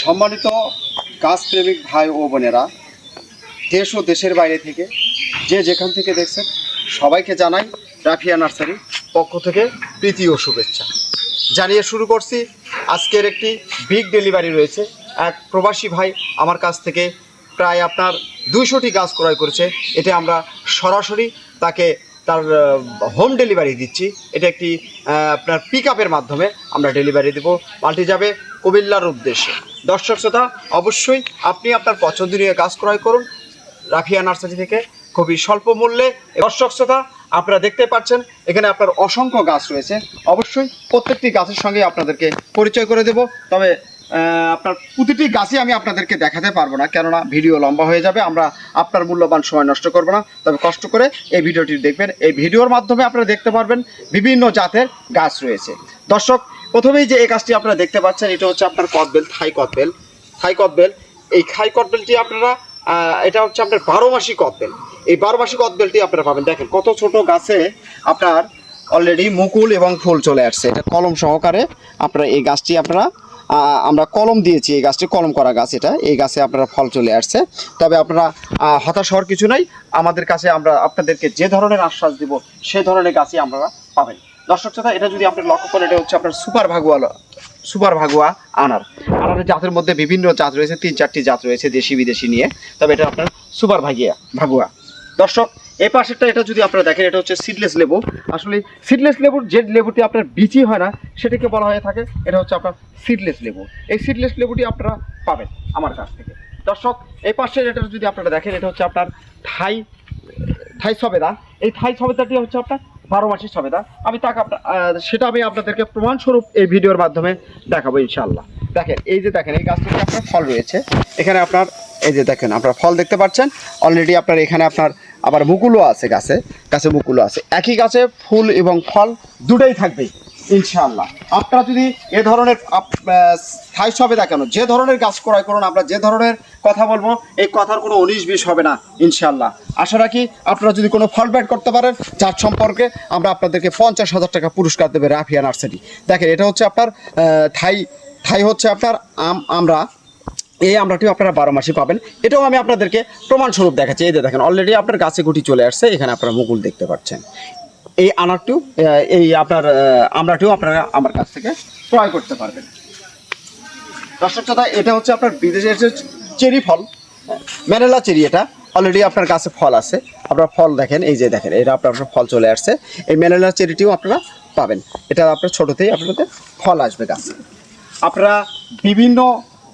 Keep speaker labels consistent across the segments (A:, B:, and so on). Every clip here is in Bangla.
A: সম্মানিত গাছপ্রেমিক ভাই ও বোনেরা, দেশ ও দেশের বাইরে থেকে যে যেখান থেকে দেখছেন, সবাইকে জানাই রাফিয়া নার্সারি পক্ষ থেকে প্রীতি ও শুভেচ্ছা। জানিয়ে শুরু করছি, আজকের একটি বিগ ডেলিভারি রয়েছে। এক প্রবাসী ভাই আমার কাছ থেকে প্রায় আপনার দুইশোটি গাছ ক্রয় করেছে। এটা আমরা সরাসরি তাকে তার হোম ডেলিভারি দিচ্ছি। এটা একটি আপনার পিক মাধ্যমে আমরা ডেলিভারি দেবো। মালটি যাবে কুমিল্লার উদ্দেশ্যে। দর্শক শ্রোতা, অবশ্যই আপনি আপনার পছন্দনীয় গাছ ক্রয় করুন। রাফিয়া নার্সারি থেকে খুবই স্বল্প মূল্যে। দর্শক শ্রোতা, আপনারা দেখতে পাচ্ছেন, এখানে আপনার অসংখ্য গাছ রয়েছে। অবশ্যই প্রত্যেকটি গাছের সঙ্গে আপনাদেরকে পরিচয় করে দেব। তবে আপনার প্রতিটি গাছই আমি আপনাদেরকে দেখাতে পারব না, কেননা ভিডিও লম্বা হয়ে যাবে। আমরা আপনার মূল্যবান সময় নষ্ট করব না। তবে কষ্ট করে এই ভিডিওটি দেখবেন। এই ভিডিওর মাধ্যমে আপনারা দেখতে পারবেন বিভিন্ন জাতের গাছ রয়েছে। দর্শক প্রথমেই যে এই গাছটি আপনারা দেখতে পাচ্ছেন, এটা হচ্ছে আপনার কদবেল থাই কদবেল থাই কদবেল এই খাই কদবেলটি আপনারা এটা হচ্ছে আপনার বারো মাসি কদবেল এই বারো মাসি কদবেলটি আপনারা পাবেন। দেখেন, কত ছোট গাছে আপনার অলরেডি মুকুল এবং ফুল চলে আসছে। এটা কলম সহকারে আপনারা এই গাছটি আপনারা আমরা কলম দিয়েছি। এই গাছটি কলম করা গাছ এটা। এই গাছে আপনারা ফল চলে আসছে। তবে আপনারা হতাশ হওয়ার কিছু নাই। আমাদের কাছে আমরা আপনাদেরকে যে ধরনের আশ্বাস দিব, সে ধরনের গাছই আমরা পাবেন। দর্শক শ্রোতা, এটা যদি আপনি লক্ষ্য করেন, এটা হচ্ছে আপনার সুপার ভাগুয়া সুপার ভাগুয়া আনার। আনারের জাতের মধ্যে বিভিন্ন জাত রয়েছে, তিন চারটি জাত রয়েছে দেশি বিদেশি নিয়ে। তবে এটা আপনার সুপার ভাগিয়া, ভাগুয়া। দর্শক এই পাশেরটা এটা যদি আপনারা দেখেন, এটা হচ্ছে সিডলেস লেবু। আসলে সিডলেস লেবুর যে লেবুটি আপনার বিচি হয় না, সেটাকে বলা হয়ে থাকে, এটা হচ্ছে আপনার সিডলেস লেবু। এই সিডলেস লেবুটি আপনারা পাবেন আমার কাছ থেকে। দর্শক এই পাশের এটা যদি আপনারা দেখেন, এটা হচ্ছে আপনার থাই থাই সবেদা। এই থাই সবেদাটি হচ্ছে আপনার বারো মাসের সবেদা আমি তাকে সেটা আমি আপনাদেরকে প্রমাণস্বরূপ এই ভিডিওর মাধ্যমে দেখাবো ইনশাল্লাহ দেখেন, এই যে দেখেন, এই গাছটিতে আপনার ফল রয়েছে। এখানে আপনার, এই যে দেখেন, আপনার ফল দেখতে পাচ্ছেন। অলরেডি আপনার এখানে আপনার আবার মুকুলও আছে গাছে গাছে মুকুলও আছে। একই গাছে ফুল এবং ফল দুটাই থাকবে। ইনশাআল্লাহ। আপনারা যদি এ ধরনের স্থায়ী না কেন যে ধরনের গাছ ক্রয় করুন, আমরা যে ধরনের কথা বলব, এই কথার কোনো উনিশ বিশ হবে না, ইনশাআল্লাহ। আশা রাখি আপনারা যদি কোনো ফল ব্যাট করতে পারেন, যার সম্পর্কে আমরা আপনাদেরকে পঞ্চাশ হাজার টাকা পুরস্কার দেবে রাফিয়া নার্সারি। দেখেন, এটা হচ্ছে আপনার থাই থাই হচ্ছে আপনার, আম, আমরা, এই আমরাটিও আপনারা বারো মাসে পাবেন। এটাও আমি আপনাদেরকে প্রমাণস্বরূপ দেখাচ্ছি। এই দেখেন অলরেডি আপনার গাছে গুটি চলে আসছে, এখানে আপনারা মুকুল দেখতে পাচ্ছেন। এই আনারটিও এই আপনার আমরাটিও আপনারা আমার কাছ থেকে ক্রয় করতে পারবেন। দর্শক শ্রোতা, এটা হচ্ছে আপনার বিদেশের যে চেরি ফল, ম্যানেলা চেরি এটা। অলরেডি আপনার কাছে ফল আছে। আপনার ফল দেখেন, এই যে দেখেন, এটা আপনার আপনার ফল চলে আসছে। এই ম্যানেলা চেরিটিও আপনারা পাবেন। এটা আপনার ছোটোতেই আপনাদের ফল আসবে গাছে। আপনারা বিভিন্ন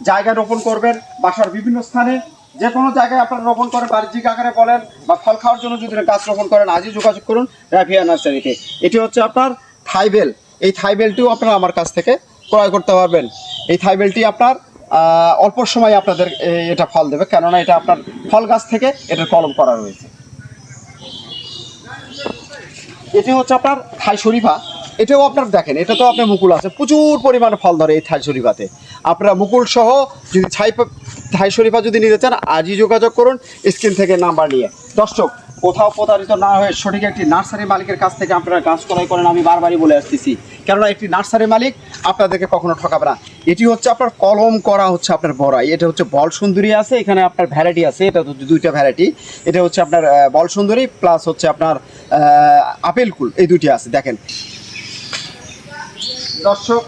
A: জায়গায় রোপণ করবেন, বাসার বিভিন্ন স্থানে যে কোনো জায়গায় আপনারা রোপণ করেন বাণিজ্যিক আকারে বলেন বা ফল খাওয়ার জন্য যদি গাছ রোপণ করেন, আজই যোগাযোগ করুন রাফিয়া নার্সারিতে। এটি হচ্ছে আপনার থাইবেল এই থাইবেলটিও আপনারা আমার কাছ থেকে ক্রয় করতে পারবেন। এই থাইবেলটি আপনার অল্প সময় আপনাদের এটা ফল দেবে, কেননা এটা আপনার ফল গাছ থেকে এটার কলম করা রয়েছে। এটি হচ্ছে আপনার থাই শরীফা। এটাও আপনার দেখেন এটা তো আপনার মুকুল আছে। প্রচুর পরিমাণে ফল ধরে এই থাই শরীফাতে। আপনারা মুকুল সহ যদি ছাই থাই শরীফা যদি নিতে চান আজই যোগাযোগ করুন স্ক্রিন থেকে নাম্বার নিয়ে। দর্শক কোথাও প্রতারিত না হয়ে সঠিক একটি নার্সারি মালিকের কাছ থেকে আপনারা গাছ ক্রয় করেন আমি বারবারই বলে আসতেছি। কেননা একটি নার্সারি মালিক আপনাদেরকে কখনো ঠকাবে না। এটি হচ্ছে আপনার কলম করা হচ্ছে আপনার বড়াই। এটা হচ্ছে বল সুন্দরী আছে এখানে আপনার ভ্যারাইটি আছে এটা হচ্ছে দুইটা ভ্যারাইটি। এটা হচ্ছে আপনার বল সুন্দরী প্লাস হচ্ছে আপনার আহ, আপেল কুল এই দুইটি আছে দেখেন। দর্শক,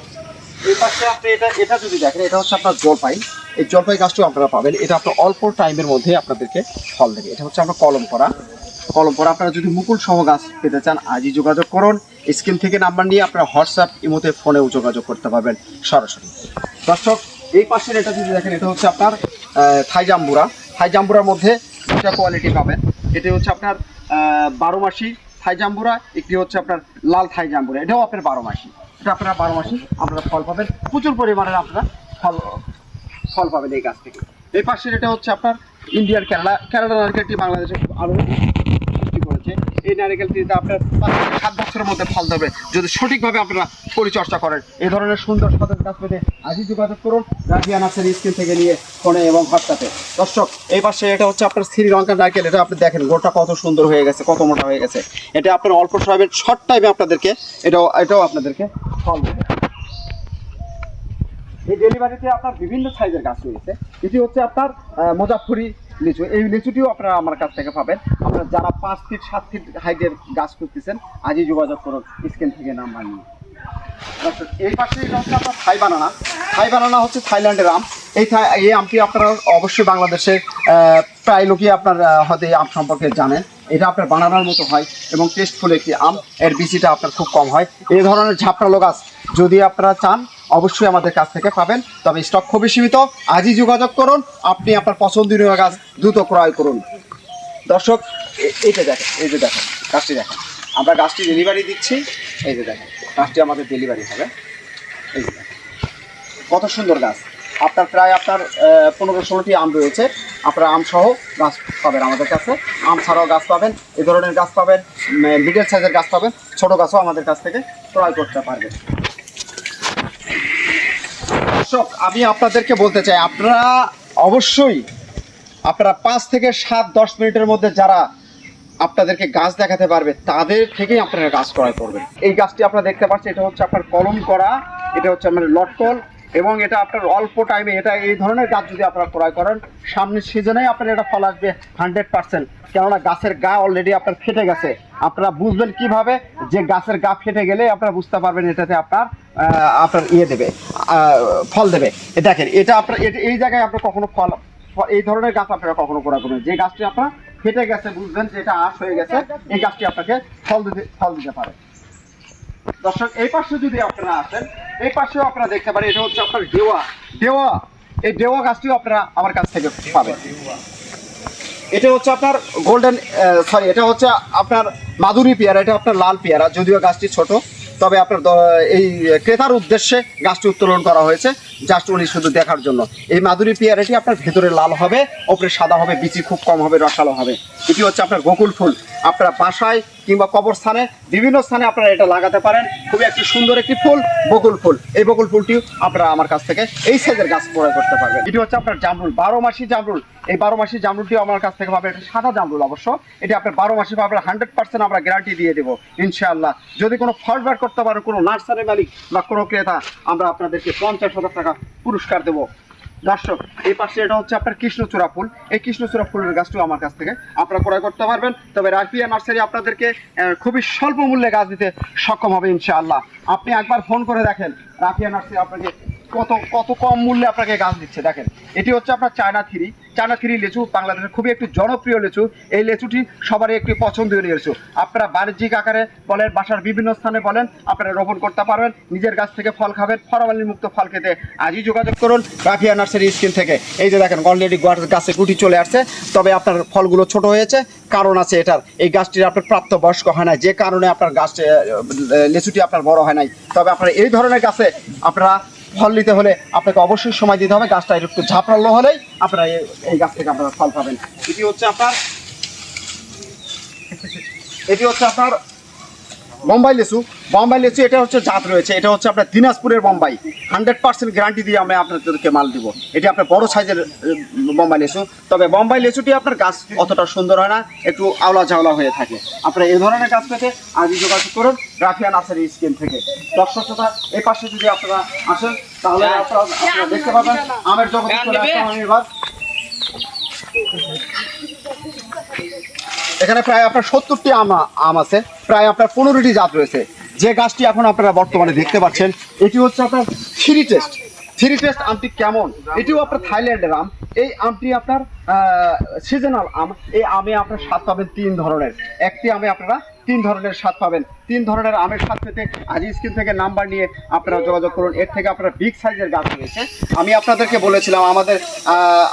A: এই পাশে আপনি এটা এটা যদি দেখেন, এটা হচ্ছে আপনার জলপাই। এই জলপাই গাছটিও আপনারা পাবেন। এটা আপনার অল্প টাইমের মধ্যে আপনাদেরকে ফল দেবে। এটা হচ্ছে আপনার কলম করা। কলম করা, আপনারা যদি মুকুল সহ গাছ পেতে চান, আজই যোগাযোগ করুন। স্ক্রিন থেকে নাম্বার নিয়ে আপনারা হোয়াটসঅ্যাপ, ইমোতে, ফোনেও যোগাযোগ করতে পারবেন সরাসরি। দর্শক, এই পাশের এটা যদি দেখেন, এটা হচ্ছে আপনার থাই জাম্বুরা থাই জাম্বুরার মধ্যে দুটা কোয়ালিটি পাবেন। এটি হচ্ছে আপনার বারো মাসি থাই জাম্বুরা একটি হচ্ছে আপনার লাল থাই জাম্বুরা এটাও আপনার বারো মাসি। এটা আপনারা বারো মাসি আপনারা ফল পাবেন। প্রচুর পরিমাণের আপনারা ফল ফল পাবেন এই গাছ থেকে। এই পাশের এটা হচ্ছে আপনার ইন্ডিয়ার কেরালা। কেরালা নারকেলটি বাংলাদেশে আরও সৃষ্টি করেছে। এই নারকেলটিতে আপনার পাঁচ থেকে সাত বছরের মধ্যে ফল দেবে। যদি সঠিকভাবে আপনারা পরিচর্যা করেন এই ধরনের সুন্দর সতেজ গাছ পেতে আজই যোগাযোগ করুন রাজিয়া নার্সারি স্ক্রিন থেকে নিয়ে ফোনে এবং হোয়াটসঅ্যাপে। দর্শক, এই পাশে এটা হচ্ছে আপনার শ্রীলঙ্কার নারকেল। এটা আপনি দেখেন, গোটা কত সুন্দর হয়ে গেছে, কত মোটা হয়ে গেছে। এটা আপনার অল্প সময় শর্ট টাইমে আপনাদেরকে, এটাও এটাও আপনাদেরকে ফল এই ডেলিভারিতে আপনার বিভিন্ন সাইজের গাছ রয়েছে। এটি হচ্ছে আপনার আহ, লিচু। এই লিচুটিও আপনারা আমার কাছ থেকে পাবেন। আপনারা যারা পাঁচ ফিট সাত ফিট হাইটের গাছ করতেছেন আজই যোগাযোগ করুন স্ক্রিন থেকে নাম্বার নিয়ে। এই পাশে হচ্ছে আপনার থাই বানানা। থাই বানানা হচ্ছে থাইল্যান্ডের আম। এই এই আমটি আপনারা অবশ্যই বাংলাদেশে প্রায় লোকই আপনার হয়তো এই আম সম্পর্কে জানেন। এটা আপনার বানানোর মতো হয় এবং টেস্টফুল একটি আম, এর বিচিটা আপনার খুব কম হয়। এই ধরনের ঝাপড়ালো গাছ যদি আপনারা চান, অবশ্যই আমাদের কাছ থেকে পাবেন, তবে স্টক খুবই সীমিত। আজই যোগাযোগ করুন, আপনি আপনার পছন্দনীয় গাছ দ্রুত ক্রয় করুন। দর্শক এইটা দেখেন, এই যে দেখেন, গাছটি দেখেন। আমরা গাছটি ডেলিভারি দিচ্ছি, এই যে দেখেন, গাছটি আমাদের ডেলিভারি হবে। এই যে কত সুন্দর গাছ। আপনার প্রায় আপনার পনেরো ষোলোটি আম রয়েছে। আপনারা আম সহ গাছ পাবেন আমাদের কাছে। আম ছাড়াও গাছ পাবেন, এ ধরনের গাছ পাবেন মিডিয়াম সাইজের গাছ পাবেন, ছোট গাছও আমাদের কাছ থেকে ক্রয় করতে পারবেন। দর্শক, আমি আপনাদেরকে বলতে চাই, আপনারা অবশ্যই আপনারা পাঁচ থেকে সাত, দশ মিনিটের মধ্যে যারা আপনাদেরকে গাছ দেখাতে পারবে, তাদের থেকেই আপনারা গাছ ক্রয় করবেন। এই গাছটি আপনারা দেখতে পাচ্ছেন, এটা হচ্ছে আপনার কলম করা, এটা হচ্ছে আপনার লটকল। এবং এটা আপনার অল্প টাইমে এটা এই ধরনের গাছ যদি আপনারা ক্রয় করেন, সামনের সিজনে আপনার এটা ফল আসবে হান্ড্রেড পার্সেন্ট কেননা গাছের গা অলরেডি আপনার ফেটে গেছে। আপনারা বুঝবেন কীভাবে যে গাছের গা ফেটে গেলে আপনারা বুঝতে পারবেন এটাতে আপনার আপনার ইয়ে দেবে ফল দেবে। দেখেন, এটা আপনার এই জায়গায় আপনার কখনো ফল এই ধরনের গাছ আপনারা কখনো করা করবেন যে গাছটি আপনার ফেটে গেছে, বুঝবেন যে এটা আশ হয়ে গেছে, এই গাছটি আপনাকে ফল দিতে ফল দিতে পারে। দর্শক, এই পাশে যদি আপনারা আসেন এই পাশেও আপনারা দেখতে পারেন, এটা হচ্ছে আপনার ডেওয়া। ডেওয়া, এই ডেওয়া গাছটিও আপনারা আমার কাছ থেকে পাবেন। এটা হচ্ছে আপনার গোল্ডেন সরি এটা হচ্ছে আপনার মাধুরী পেয়ারা, এটা আপনার লাল পেয়ারা, যদিও গাছটি ছোট, তবে আপনার এই ক্রেতার উদ্দেশ্যে গাছটি উত্তোলন করা হয়েছে জাস্ট উনি শুধু দেখার জন্য। এই মাধুরী পেয়ারাটি আপনার ভেতরে লাল হবে, ওপরে সাদা হবে, বিচি খুব কম হবে, রসালো হবে। এটি হচ্ছে আপনার গোকুল ফুল। আপনারা বাসায় কিংবা কবরস্থানে বিভিন্ন স্থানে আপনারা এটা লাগাতে পারেন। খুবই একটি সুন্দর একটি ফুল, বকুল ফুল। এই বকুল ফুলটিও আপনারা আমার কাছ থেকে এই সাইজের গাছ ক্রয় করতে পারবেন। এটি হচ্ছে আপনার জামরুল, বারো মাসি জামরুল। এই বারো মাসি জামরুলটিও আমার কাছ থেকে পাবেন। এটা সাদা জামরুল অবশ্য। এটি আপনার বারো মাসে পাবেন। হান্ড্রেড পার্সেন্ট আমরা গ্যারান্টি দিয়ে দেবো, ইনশাআল্লাহ। যদি কোনো ফল্ট বার করতে পারেন, কোনো নার্সারি মালিক বা কোনো ক্রেতা, আমরা আপনাদেরকে পঞ্চাশ হাজার টাকা পুরস্কার দেবো। দর্শক, এই পাশে এটা হচ্ছে আপনার কৃষ্ণচূড়া ফুল। এই কৃষ্ণচূড়া ফুলের গাছটিও আমার কাছ থেকে আপনারা ক্রয় করতে পারবেন। তবে রাফিয়া নার্সারি আপনাদেরকে খুবই স্বল্প মূল্যে গাছ দিতে সক্ষম হবে ইনশাআল্লাহ। আপনি একবার ফোন করে দেখেন রাফিয়া নার্সারি আপনাকে কত কত কম মূল্যে আপনাকে গাছ দিচ্ছে, দেখেন। এটি হচ্ছে আপনার চায়না থ্রি। চায়না থ্রি লেচু বাংলাদেশের খুবই একটি জনপ্রিয় লেচু। এই লেচুটি সবারই একটি পছন্দীয় লেচু। আপনারা বাণিজ্যিক আকারে বলেন, বাসার বিভিন্ন স্থানে বলেন, আপনারা রোপণ করতে পারবেন, নিজের গাছ থেকে ফল খাবেন ফরামালি মুক্ত ফল খেতে আজই যোগাযোগ করুন রাফিয়া নার্সারি স্কিন থেকে। এই যে দেখেন অলরেডি গাছে গুটি চলে আসছে, তবে আপনার ফলগুলো ছোট হয়েছে, কারণ আছে এটার। এই গাছটির আপনার প্রাপ্ত বয়স্ক হয় না যে কারণে আপনার গাছ লেচুটি আপনার বড় হয় নাই। তবে আপনার এই ধরনের গাছে আপনারা ফল নিতে হলে আপনাকে অবশ্যই সময় দিতে হবে। গাছটা একটু ঝাপড়ালো হলেই আপনারা এই- গাছ থেকে আপনারা ফল পাবেন। এটি হচ্ছে আপনার এটি হচ্ছে আপনার বোম্বাই লেচু বোম্বাই লেচু এটা হচ্ছে জাত রয়েছে। এটা হচ্ছে আপনার দিনাজপুরের বোম্বাই। হান্ড্রেড পার্সেন্ট গ্যারান্টি দিয়ে আমি আপনাদেরকে মাল দিব। এটি আপনার বড় সাইজের বোম্বাই লেচু তবে বোম্বাই লেচুটি আপনার গাছ অতটা সুন্দর হয় না একটু আওলা ঝাওলা হয়ে থাকে। আপনারা এই ধরনের গাছ পেতে আজই যোগাযোগ করুন রাফিয়া নার্সারি স্কিম থেকে। দর্শক শ্রোতা এই পাশে যদি আপনারা আসেন তাহলে আপনারা আপনারা দেখতে পাবেন আমের জগতে চলে আসলাম আমি এবার এখানে প্রায় আপনার সত্তরটি আম আম আছে। প্রায় আপনার পনেরোটি জাত রয়েছে। যে গাছটি এখন আপনারা বর্তমানে দেখতে পাচ্ছেন, এটি হচ্ছে আপনার থ্রি টেস্ট। থ্রি টেস্ট আমটি কেমন? এটিও আপনার থাইল্যান্ডের আম। এই আমটি আপনার সিজনাল আম। এই আমে আপনার স্বাদ পাবেন তিন ধরনের। একটি আমে আপনারা তিন ধরনের স্বাদ পাবেন। তিন ধরনের আমের স্বাদ পেতে আজ স্ক্রিন থেকে নাম্বার নিয়ে আপনারা যোগাযোগ করুন। এর থেকে আপনারা বিগ সাইজের গাছ রয়েছে। আমি আপনাদেরকে বলেছিলাম, আমাদের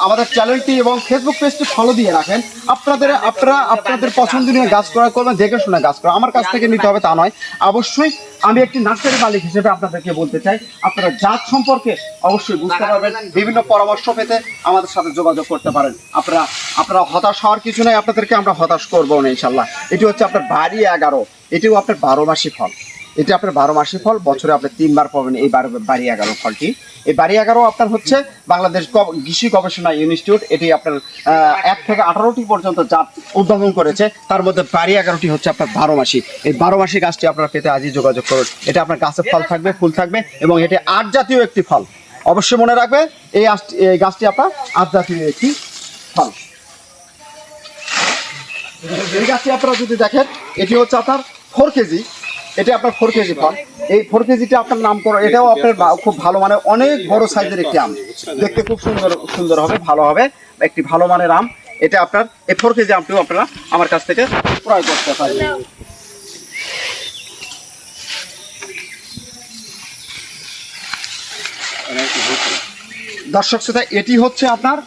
A: আমাদের চ্যানেলটি এবং ফেসবুক পেজটি ফলো দিয়ে রাখেন। আপনাদের, আপনারা, আপনাদের পছন্দনীয় গাছ ক্রয় করবেন, দেখে শুনে গাছ করা আমার কাছ থেকে নিতে হবে তা নয়। অবশ্যই আমি একটি নার্সারি মালিক হিসেবে আপনাদেরকে বলতে চাই, আপনারা জাত সম্পর্কে অবশ্যই বুঝতে পারবেন। বিভিন্ন পরামর্শ পেতে আমাদের সাথে যোগাযোগ করতে পারেন। আপনারা আপনারা হতাশ হওয়ার কিছু নেই, আপনাদেরকে আমরা হতাশ করব না, ইনশাল্লাহ। এটি হচ্ছে আপনার বাড়ি এগারো। এটিও আপনার বারো মাসি ফল। এটি আপনার বারো মাসি ফল, বছরে আপনি তিনবার পাবেন এই বারো বাড়ি এগারো ফলটি। এই বাড়ি এগারো আপনার হচ্ছে বাংলাদেশ কৃষি গবেষণা ইনস্টিটিউট। এটি আপনার এক থেকে আঠারোটি পর্যন্ত জাত উদ্ভাবন করেছে। তার মধ্যে বাড়ি এগারোটি হচ্ছে আপনার বারো মাসি। এই বারো মাসি গাছটি আপনার পেতে আজই যোগাযোগ করুন। এটা আপনার গাছে ফল থাকবে, ফুল থাকবে এবং এটি আট জাতীয় একটি ফল। অবশ্যই মনে রাখবে এই গাছটি আপনার আট জাতীয় একটি ফল। এই গাছটি আপনারা যদি দেখেন, এটি হচ্ছে আপনার ফোর কেজি এটা আপনার ফোর কেজি ফল এই ফোর কেজিটা আপনার নাম করো এটাও আপনার খুব ভালো মানে অনেক বড় সাইজের একটি আম। দেখতে খুব সুন্দর সুন্দর হবে, ভালো হবে, একটি ভালো মানের আম। এটা আপনার এই ফোর কেজি আমটিও আপনারা আমার কাছ থেকে ক্রয় করতে পারবেন দর্শক শ্রোতা, এটি হচ্ছে আপনার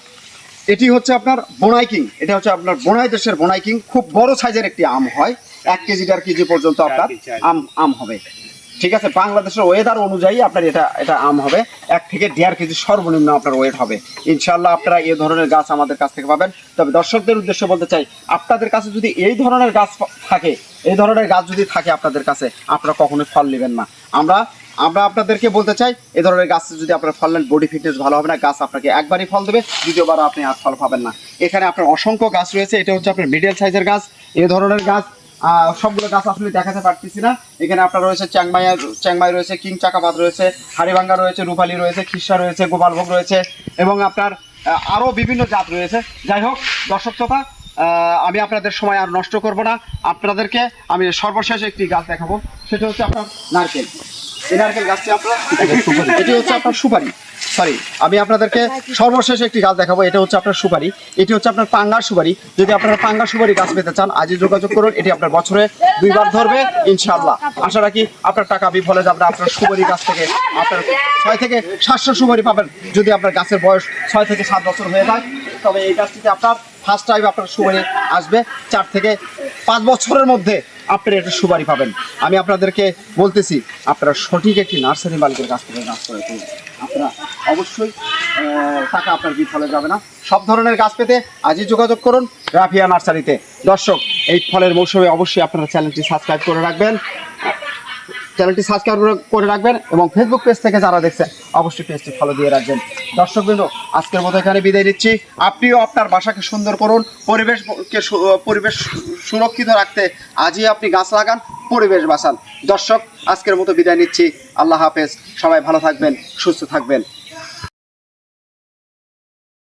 A: এটি হচ্ছে আপনার বোনাই কিং। এটা হচ্ছে আপনার বোনাই দেশের বোনাই কিং। খুব বড় সাইজের একটি আম হয়। এক কেজি দেড় কেজি পর্যন্ত আপনার আম আম হবে। ঠিক আছে বাংলাদেশের ওয়েদার অনুযায়ী আপনার এটা এটা আম হবে। এক থেকে দেড় কেজি সর্বনিম্ন আপনার ওয়েট হবে। ইনশাল্লাহ আপনারা এই ধরনের গাছ আমাদের কাছ থেকে পাবেন। তবে দর্শকদের উদ্দেশ্যে বলতে চাই আপনাদের কাছে যদি এই ধরনের গাছ থাকে এই ধরনের গাছ যদি থাকে আপনাদের কাছে আপনারা কখনোই ফল নেবেন না। আমরা আমরা আপনাদেরকে বলতে চাই, এ ধরনের গাছ যদি আপনার ফল নেন বডি ফিটনেস ভালো হবে না, গাছ আপনাকে একবারই ফল দেবে দ্বিতীয়বার আপনি আর ফল পাবেন না। এখানে আপনার অসংখ্য গাছ রয়েছে, এটা হচ্ছে আপনার মিডিয়াম সাইজের গাছ, এ ধরনের গাছ সবগুলো গাছ আসলে দেখাতে পারতেছি না। এখানে আপনার রয়েছে চ্যাংমাই চ্যাংমাই রয়েছে, কিং চাকাবাদ রয়েছে, হাড়িভাঙ্গা রয়েছে, রূপালি রয়েছে খিসা রয়েছে, গোপালভোগ রয়েছে, এবং আপনার আরও বিভিন্ন জাত রয়েছে। যাই হোক, দর্শক শ্রোতা আমি আপনাদের সময় আর নষ্ট করব না। আপনাদেরকে আমি সর্বশেষ একটি গাছ দেখাবো, সেটা হচ্ছে আপনার নারকেল। এই নারকেল গাছটি আপনার এটি হচ্ছে আপনার সুপারি। সরি আমি আপনাদেরকে সর্বশেষ একটি গাছ দেখাবো। এটা হচ্ছে আপনার সুপারি। এটি হচ্ছে আপনার পাঙ্গার সুপারি। যদি আপনারা পাঙ্গার সুপারি গাছ পেতে চান আজই যোগাযোগ করুন। এটি আপনার বছরে দুইবার ধরবে ইনশাআল্লাহ। আশা রাখি আপনার টাকা বিফলে যাবে আপনার সুপারি গাছ থেকে আপনার ছয় থেকে সাতশো সুপারি পাবেন। যদি আপনার গাছের বয়স ছয় থেকে সাত বছর হয়ে যায় তবে এই গাছটিতে আপনার ফার্স্ট টাইম আপনার সুপারি আসবে। চার থেকে পাঁচ বছরের মধ্যে আপনার একটা সুপারি পাবেন। আমি আপনাদেরকে বলতেছি, আপনারা সঠিক একটি নার্সারি মালিকের কাছ থেকে গাছ করে তুলুন। আপনারা অবশ্যই টাকা আপনার বিফলে যাবে না। সব ধরনের গাছ পেতে আজই যোগাযোগ করুন রাফিয়া নার্সারিতে। দর্শক, এই ফলের মৌসুমে অবশ্যই আপনারা চ্যানেলটি সাবস্ক্রাইব করে রাখবেন। চ্যানেলটি সাবস্ক্রাইব করে রাখবেন এবং ফেসবুক পেজ থেকে যারা দেখছে অবশ্যই পেজটি ফলো দিয়ে রাখবেন। দর্শকবৃন্দ আজকের মতো এখানে বিদায় নিচ্ছি। আপনিও আপনার বাসাকে সুন্দর করুন, পরিবেশকে পরিবেশ সুরক্ষিত রাখতে আজই আপনি গাছ লাগান, পরিবেশ বাঁচান। দর্শক, আজকের মতো বিদায় নিচ্ছি। আল্লাহ হাফেজ। সবাই ভালো থাকবেন, সুস্থ থাকবেন।